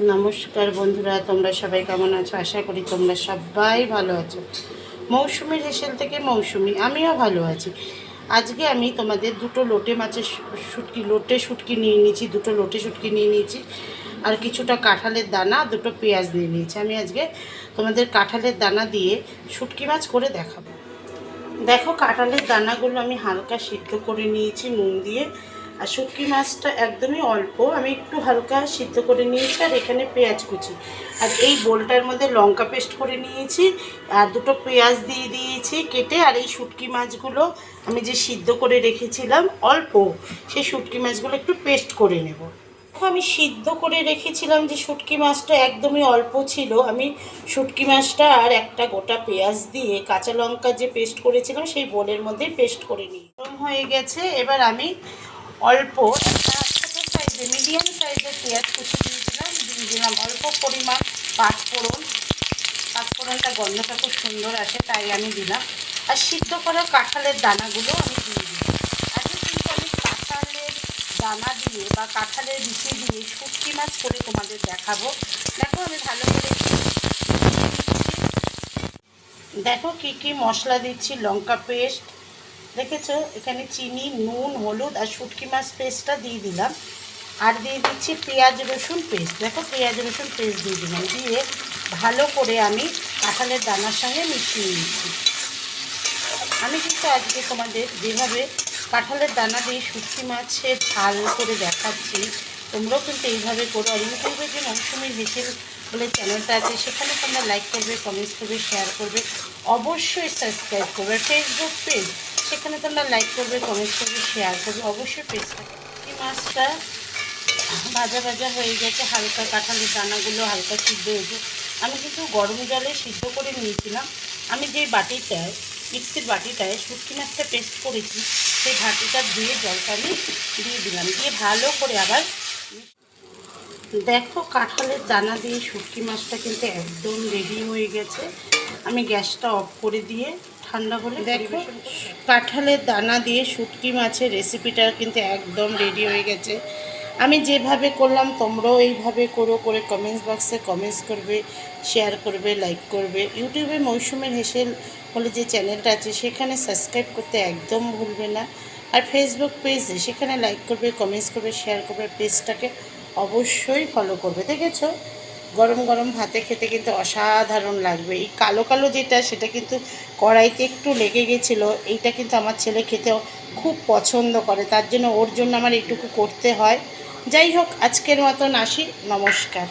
নমস্কার বন্ধুরা, তোমরা সবাই কেমন আছো? আশা করি তোমরা সবাই ভালো আছো। মৌসুমির হেসেল থেকে মৌসুমি, আমিও ভালো আছি। আজকে আমি তোমাদের দুটো লোটে মাছের শুটকি, লোটে শুটকি নিয়ে নিয়েছি, দুটো লোটে শুটকি নিয়ে নিয়েছি। আর কিছুটা কাঁঠালের দানা, দুটো পেঁয়াজ নিয়ে নিয়েছি। আমি আজকে তোমাদের কাঁঠালের দানা দিয়ে শুটকি মাছ করে দেখাবো। দেখো, কাঁঠালের দানাগুলো আমি হালকা সিদ্ধ করে নিয়েছি, নুন দিয়ে। আর শুটকি মাছটা একদমই অল্প। আমি একটু হালকা সিদ্ধ করে নিয়েছি আর এখানে পেঁয়াজ কুচি। আর এই বোলটার মধ্যে লঙ্কা পেস্ট করে নিয়েছি আর দুটো পেঁয়াজ দিয়ে দিয়েছি কেটে আর এই শুটকি মাছগুলো আমি যে সিদ্ধ করে রেখেছিলাম অল্প, সেই শুটকি মাছগুলো একটু পেস্ট করে নেব। আমি সিদ্ধ করে রেখেছিলাম যে শুটকি মাছটা একদমই অল্প ছিল। আমি শুটকি মাছটা আর একটা গোটা পেঁয়াজ দিয়ে কাঁচা লঙ্কা যে পেস্ট করেছিলাম, সেই বোলের মধ্যে পেস্ট করে নিই। গরম হয়ে গেছে, এবার আমি অল্প একটা ছোটো সাইজের মিডিয়াম সাইজের পেঁয়াজ কুচি দিয়েছিলাম দিয়ে দিলাম অল্প পরিমাণ পাঁচফোড়ন পাঁচফোড়নটা গন্ধটা খুব সুন্দর আছে তাই আমি দিলাম আর সিদ্ধ করা কাঁঠালের দানাগুলো আমি দিয়ে দিই আজকে কিন্তু আমি কাঁঠালের দানা দিয়ে বা কাঁঠালের বিচি দিয়ে শুটকি মাছ করে তোমাদের দেখাবো দেখো আমি ভালো করে দেখো কি কি মশলা দিচ্ছি, লঙ্কা পেস্ট দেখেছ? এখানে চিনি, নুন, হলুদ আর শুটকি মাছ পেস্টটা দিয়ে দিলাম। আর দিয়ে দিচ্ছি পেঁয়াজ, রসুন পেস্ট। দেখো পেঁয়াজ, রসুন পেস্ট দিয়ে দিলাম। দিয়ে ভালো করে আমি কাঁঠালের দানার সঙ্গে মিশিয়ে নিচ্ছি। আমি কিন্তু আজকে তোমাদের যেভাবে কাঁঠালের দানা দিয়ে শুটকি মাছের ঝাল করে দেখাচ্ছি, তোমরাও কিন্তু এইভাবে করো। আর ইউটিউবে যে মৌসুমির হেসেল বলে চ্যানেলটা আছে, সেখানে তোমরা লাইক করবে কমেন্টস করবে শেয়ার করবে। অবশ্যই সাবস্ক্রাইব করবে। ফেসবুক পেজ সেখানে তোমরা লাইক করবে কমেন্টস করবে শেয়ার করবে, অবশ্যই পেজটা এই মাছটা ভাজা ভাজা হয়ে গেছে, হালকা কাঁঠালের দানাগুলো, হালকা সিদ্ধ হয়েছে আমি কিন্তু গরম জলে সিদ্ধ করে নিয়েছিলাম। আমি যে বাটিটায়, মিক্সির বাটিটায় শুটকি মাছটা পেস্ট করেছি, সেই বাটিটা ধুয়ে জলটা আমি দিয়ে দিলাম। দিয়ে ভালো করে আবার দেখো কাঁঠালের দানা দিয়ে শুটকি মাছটা কিন্তু একদম রেডি হয়ে গেছে। আমি গ্যাসটা অফ করে দিয়ে ঠান্ডা হলে দেখো কাঁঠালের দানা দিয়ে শুটকি মাছের রেসিপিটা কিন্তু একদম রেডি হয়ে গেছে। আমি যেভাবে করলাম তোমরাও এইভাবে করো করে কমেন্টস বক্সে কমেন্টস করবে শেয়ার করবে লাইক করবে। ইউটিউবে মৌসুমের হেসেল বলে যে চ্যানেলটা আছে সেখানে সাবস্ক্রাইব করতে একদম ভুলবে না। আর ফেসবুক পেজে সেখানে লাইক করবে কমেন্টস করবে শেয়ার করবে পেজটাকে অবশ্যই ফলো করবে দেখেছ? গরম গরম ভাতে খেতে কিন্তু অসাধারণ লাগবে। এই কালো কালো যেটা, সেটা কিন্তু কড়াইতে একটু লেগে গেছিল, এইটা কিন্তু আমার ছেলে খেতেও খুব পছন্দ করে। তার জন্য ওর জন্য আমার এইটুকু করতে হয়। যাই হোক, আজকের মতন আসি। নমস্কার।